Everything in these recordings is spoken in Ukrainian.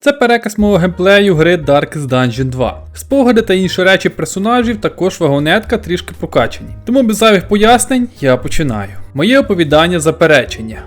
Це переказ мого геймплею гри Darkest Dungeon 2. Спогади та інші речі персонажів, також вагонетка трішки прокачані. Тому без зайвих пояснень я починаю. Моє оповідання заперечення.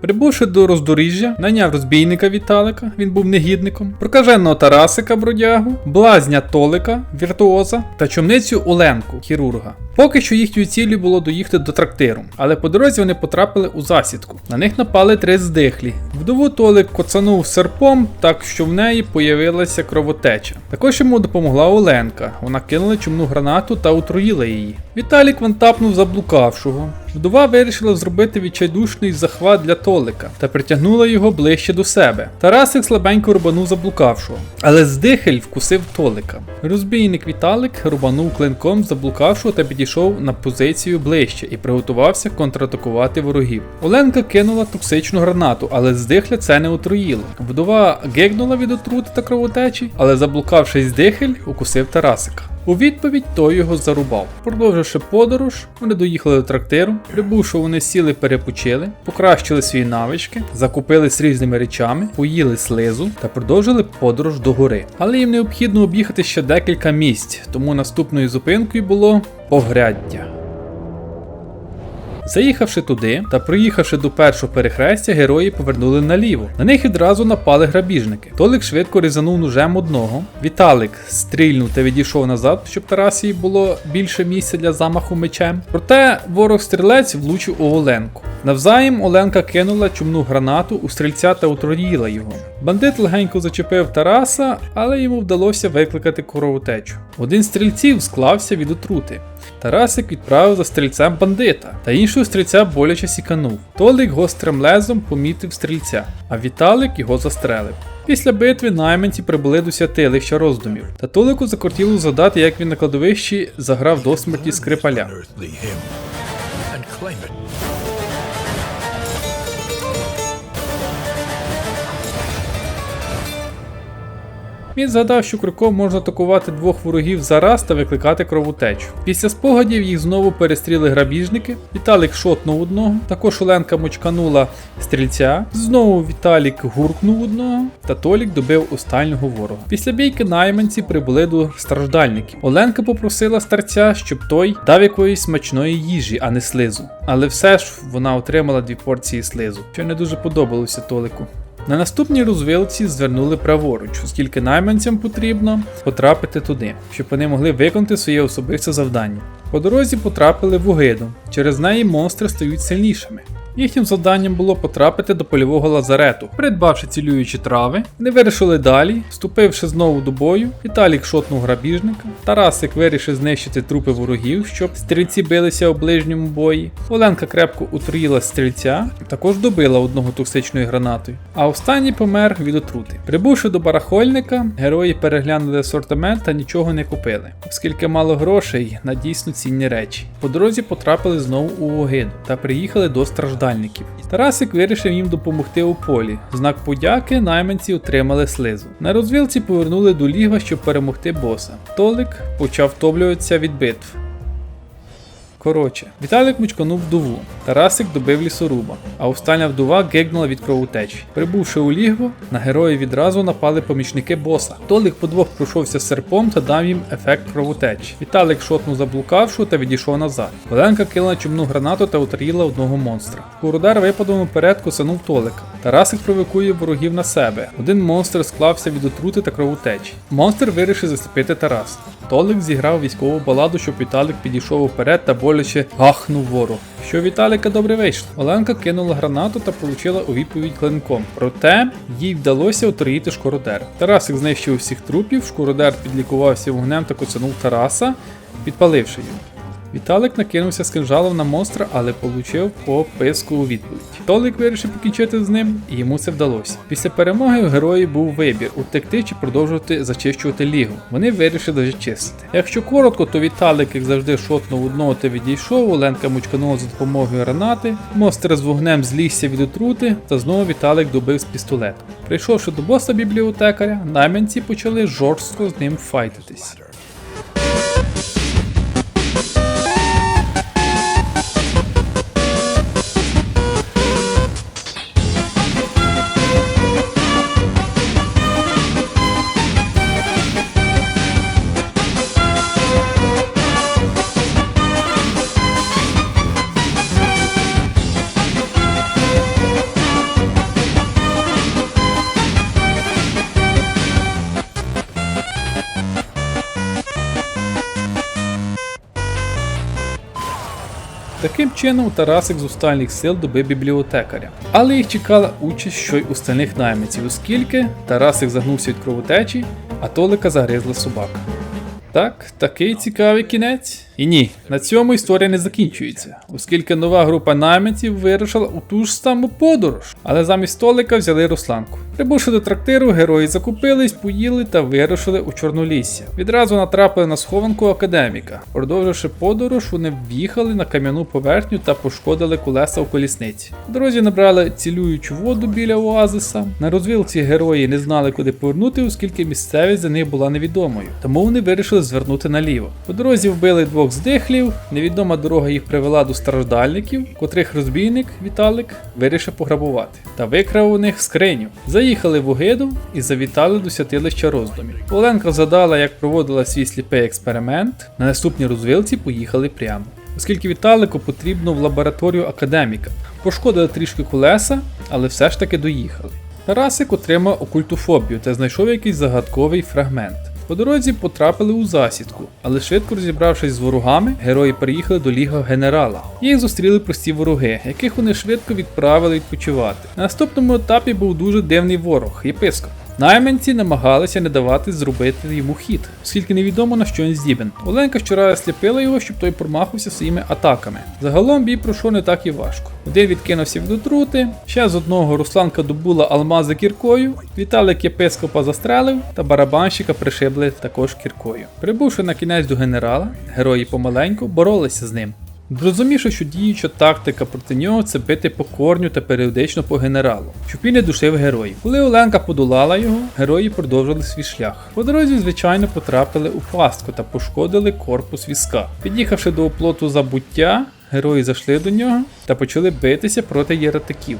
Прибувши до роздоріжжя, наняв розбійника Віталика, він був негідником, прокаженого Тарасика бродягу, блазня Толика, віртуоза та чомницю Оленку, хірурга. Поки що їхньою ціллю було доїхати до трактиру, але по дорозі вони потрапили у засідку. На них напали три здихлі. Вдову Толик коцанув серпом, так що в неї появилася кровотеча. Також йому допомогла Оленка. Вона кинула чумну гранату та отруїла її. Віталік вантапнув заблукавшого. Вдова вирішила зробити відчайдушний захват для Толика та притягнула його ближче до себе. Тарасик слабенько рубанув заблукавшого, але здихель вкусив Толика. Розбійник Віталик рубанув клинком заблукавшого та підійшов на позицію ближче і приготувався контратакувати ворогів. Оленка кинула токсичну гранату, але здихля це не отруїло. Вдова гигнула від отрути та кровотечі, але заблукавшись здихель укусив Тарасика. У відповідь той його зарубав. Продовживши подорож, вони доїхали до трактиру. Прибувши, вони сіли, перепочили, покращили свої навички, закупились різними речами, поїли слизу та продовжили подорож до гори. Але їм необхідно об'їхати ще декілька місць, тому наступною зупинкою було погряддя. Заїхавши туди та приїхавши до першого перехрестя, герої повернули наліво. На них відразу напали грабіжники. Толик швидко різанув ножем одного. Віталик стрільнув та відійшов назад, щоб Тарасії було більше місця для замаху мечем. Проте ворог стрілець влучив у Оленку. Навзаєм Оленка кинула чумну гранату у стрільця та отруїла його. Бандит легенько зачепив Тараса, але йому вдалося викликати кровотечу. Один стрільців склався від отрути. Тарасик відправив за стрільцем бандита, та іншого стрільця боляче сіканув. Толик гострим лезом помітив стрільця, а Віталик його застрелив. Після битви найманці прибули до святилища роздумів, та Толику закортіло згадати, як він на кладовищі заграв до смерті скрипаля. Він згадав, що крюком можна атакувати двох ворогів за раз та викликати кровотечу. Після спогадів їх знову перестріли грабіжники. Віталік шотнув одного, також Оленка мочканула стрільця. Знову Віталік гуркнув одного, та Толік добив останнього ворога. Після бійки найманці прибули до страждальників. Оленка попросила старця, щоб той дав якоїсь смачної їжі, а не слизу. Але все ж вона отримала дві порції слизу, що не дуже подобалося Толику. На наступній розвилці звернули праворуч, оскільки найманцям потрібно потрапити туди, щоб вони могли виконати своє особисте завдання. По дорозі потрапили в огиду, Через неї монстри стають сильнішими. Їхнім завданням було потрапити до польового лазарету. Придбавши цілюючі трави, вони вирішили далі, вступивши знову до бою, Віталік шотнув грабіжника, Тарасик вирішив знищити трупи ворогів, щоб стрільці билися у ближньому бої. Оленка крепко утруїла стрільця, також добила одного токсичною гранатою. А останній помер від отрути. Прибувши до барахольника, герої переглянули асортимент та нічого не купили, оскільки мало грошей на дійсно цінні речі. По дорозі потрапили знову у Огиду та приїхали до страждальників. Тарасик вирішив їм допомогти у полі. Знак подяки найманці отримали слизу. На розвілці повернули до лігва, щоб перемогти боса. Толик почав втомлюватися від битв. Коротше, Віталік мучканув вдову, Тарасик добив лісоруба, а остання вдова гигнула від кровотечі. Прибувши у лігво, на героїв відразу напали помічники боса. Толик подвох пройшовся серпом та дав їм ефект кровотечі. Віталик шотнув заблукавшого та відійшов назад. Оленка кинула чумну гранату та отруїла одного монстра. Куродар випадом уперед косанув Толика. Тарасик провокує ворогів на себе. Один монстр склався від отрути та кровотечі. Монстр вирішив заступити Тарас. Толик зіграв військову баладу, щоб Віталик підійшов вперед та боляче гахнув ворог. Що Віталіка добре вийшло. Оленка кинула гранату та получила у відповідь клинком. Проте їй вдалося отруїти шкородера. Тарасик знищив всіх трупів, шкородер підлікувався вогнем та коцанув Тараса, підпаливши його. Віталик накинувся з кинжалом на монстра, але получив по у відповідь. Толик вирішив покінчити з ним, і йому це вдалося. Після перемоги у героїв був вибір утекти чи продовжувати зачищувати лігу. Вони вирішили зачистити. Якщо коротко, то Віталик, як завжди, шотнув одного та відійшов, Оленка мучканула за допомогою гранати, монстр з вогнем злізся від отрути, та знову Віталик добив з пістолету. Прийшовши до боса бібліотекаря, найманці почали жорстко з ним файтитись. Таким чином Тарасик з устальних сил добив бібліотекаря. Але їх чекала участь що й у стальних наймиців, оскільки Тарасик загнувся від кровотечі, а Толика загризла собака. Так, такий цікавий кінець. І ні, на цьому історія не закінчується, оскільки нова група найманців вирушила у ту ж саму подорож, але замість столика взяли Русланку. Прибувши до трактиру, герої закупились, поїли та вирушили у Чорнолісся. Відразу натрапили на схованку академіка. Продовживши подорож, вони в'їхали на кам'яну поверхню та пошкодили колеса у колісниці. В дорозі набрали цілюючу воду біля оазиса. На розвілці герої не знали, куди повернути, оскільки місцевість за них була невідомою. Тому вони вирішили звернути наліво. По дорозі вбили двох здихлів. Невідома дорога їх привела до страждальників, котрих розбійник Віталик вирішив пограбувати та викрав у них скриню. Заїхали в Угиду і завітали до святилища роздумів. Оленка задала, як проводила свій сліпий експеримент. На наступній розвилці поїхали прямо. Оскільки Віталику потрібно в лабораторію академіка. Пошкодили трішки колеса, але все ж таки доїхали. Тарасик отримав окультофобію та знайшов якийсь загадковий фрагмент. По дорозі потрапили у засідку, але швидко розібравшись з ворогами, герої приїхали до ліга генерала. Їх зустріли прості вороги, яких вони швидко відправили відпочивати. На наступному етапі був дуже дивний ворог єпископ. Найманці намагалися не давати зробити йому хід, оскільки невідомо на що він здібен. Оленка вчора сліпила його, щоб той промахався своїми атаками. Загалом бій пройшов не так і важко. Один відкинувся від отрути, ще з одного Русланка добула алмази кіркою, Віталик єпископа застрелив, та барабанщика пришибли також кіркою. Прибувши на кінець до генерала, герої помаленьку боролися з ним. Зрозумівши, що діюча тактика проти нього це бити по корню та періодично по генералу, щоб він не душив героїв. Коли Оленка подолала його, герої продовжили свій шлях. По дорозі, звичайно, потрапили у пастку та пошкодили корпус візка. Під'їхавши до оплоту забуття, герої зайшли до нього та почали битися проти єретиків.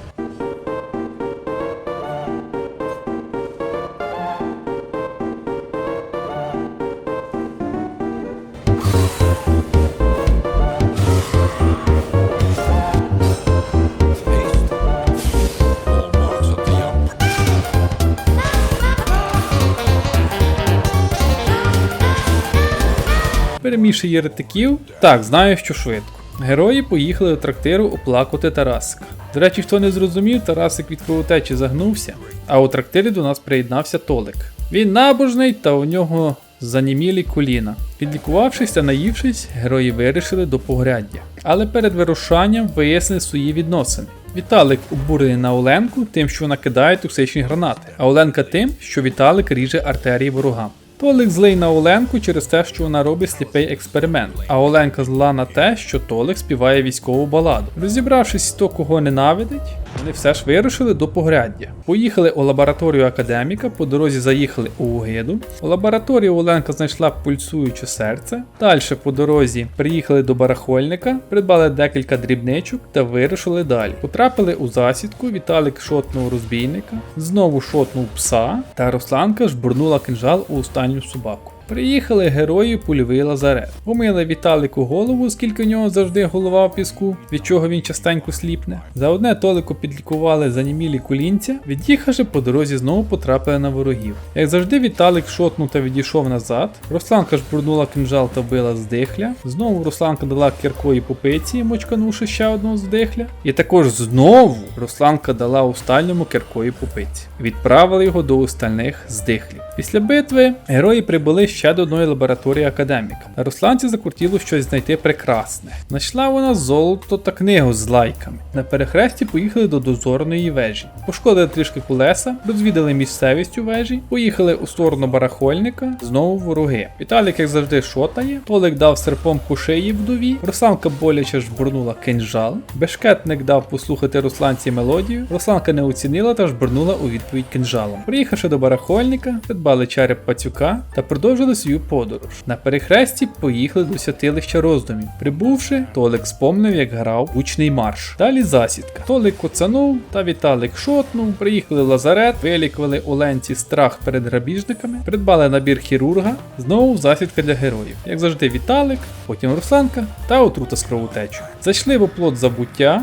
Перемігши єретиків, так, знаю, що швидко. Герої поїхали до трактиру оплакувати Тарасика. До речі, хто не зрозумів, Тарасик від кровотечі загнувся, а у трактирі до нас приєднався Толик. Він набожний та у нього занімілі коліна. Підлікувавшись та наївшись, герої вирішили до погряддя. Але перед вирушанням вияснили свої відносини. Віталик обурений на Оленку тим, що вона кидає токсичні гранати, а Оленка тим, що Віталик ріже артерії ворогам. Толик злий на Оленку через те, що вона робить сліпий експеримент, а Оленка зла на те, що Толик співає військову баладу. Розібравшись, хто кого ненавидить, вони все ж вирушили до погряддя. Поїхали у лабораторію академіка, по дорозі заїхали у Угиду. У лабораторії Оленка знайшла пульсуюче серце. Далі по дорозі приїхали до барахольника, придбали декілька дрібничок та вирушили далі. Потрапили у засідку, Віталик шотнув розбійника, знову шотнув пса, та Русланка жбурнула кинжал у останню собаку. Приїхали герої у польовий лазарет. Помили Віталику голову, оскільки у нього завжди голова в піску, від чого він частенько сліпне. За одне толику підлікували занімілі колінця, від'їхавши по дорозі знову потрапили на ворогів. Як завжди, Віталик шотнув та відійшов назад. Русланка ж бурнула кинжал та вбила здихля. Знову Русланка дала кіркої попиці, мочканувши ще одного здихля. І також знову Русланка дала устальному кіркої попиці. Відправили його до остальних здихлів. Після битви герої прибули ще до одної лабораторії академіка. Русланці закрутіло щось знайти прекрасне. Знайшла вона золото та книгу з лайками. На перехресті поїхали до дозорної вежі. Пошкодили трішки колеса, розвідали місцевість у вежі, поїхали у сторону барахольника, знову вороги. Віталік, як завжди, шотає. Толик дав серпом по шиї вдові. Русланка боляче жбурнула кинжал. Бешкетник дав послухати Русланці мелодію. Русланка не оцінила та жбурнула у відповідь кинжалом. Приїхавши до барахольника, придбали череп пацюка та продовжили свою подорож. На перехресті поїхали до святилища роздумів. Прибувши, Толик спомнив, як грав гучний марш. Далі засідка. Толик коцанув та Віталик шотнув. Приїхали в лазарет, вилікували Оленці страх перед грабіжниками, придбали набір хірурга. Знову засідка для героїв. Як завжди, Віталик, потім Русланка та отрута з кровотечу. Зайшли в оплот забуття.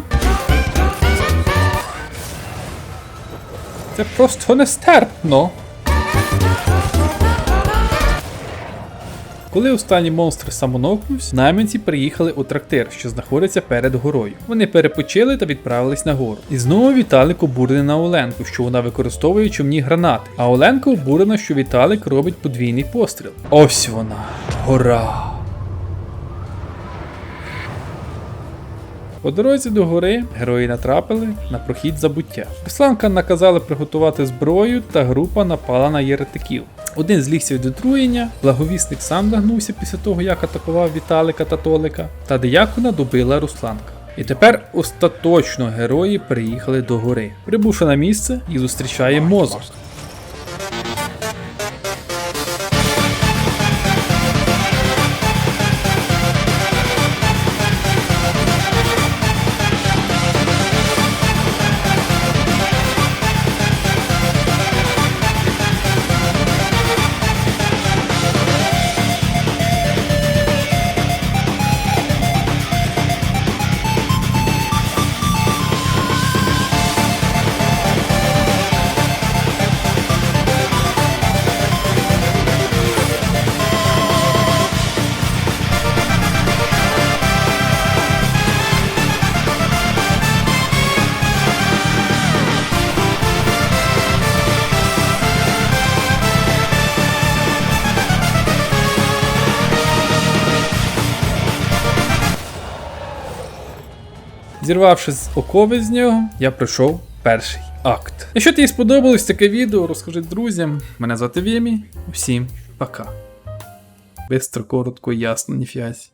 Це просто нестерпно. Коли останній монстр самонокнувся, найманці приїхали у трактир, що знаходиться перед горою. Вони перепочили та відправились на гору. І знову Віталик обурений на Оленку, що вона використовує човні гранати. А Оленка обурена, що Віталик робить подвійний постріл. Ось вона, гора. По дорозі до гори герої натрапили на прохід забуття. Русланка наказали приготувати зброю, та група напала на єретиків. Один злігся від отруєння, благовісник сам нагнувся після того, як атакував Віталика та Толика, та диякона добила Русланка. І тепер остаточно герої приїхали до гори. Прибувши на місце, їх зустрічає мозок. Зірвавши з окови з нього, я пройшов перший акт. Якщо тобі сподобалось таке відео, розкажи друзям. Мене звати Вімі. Всім пока. Бистро, коротко, ясно, ніфіасі.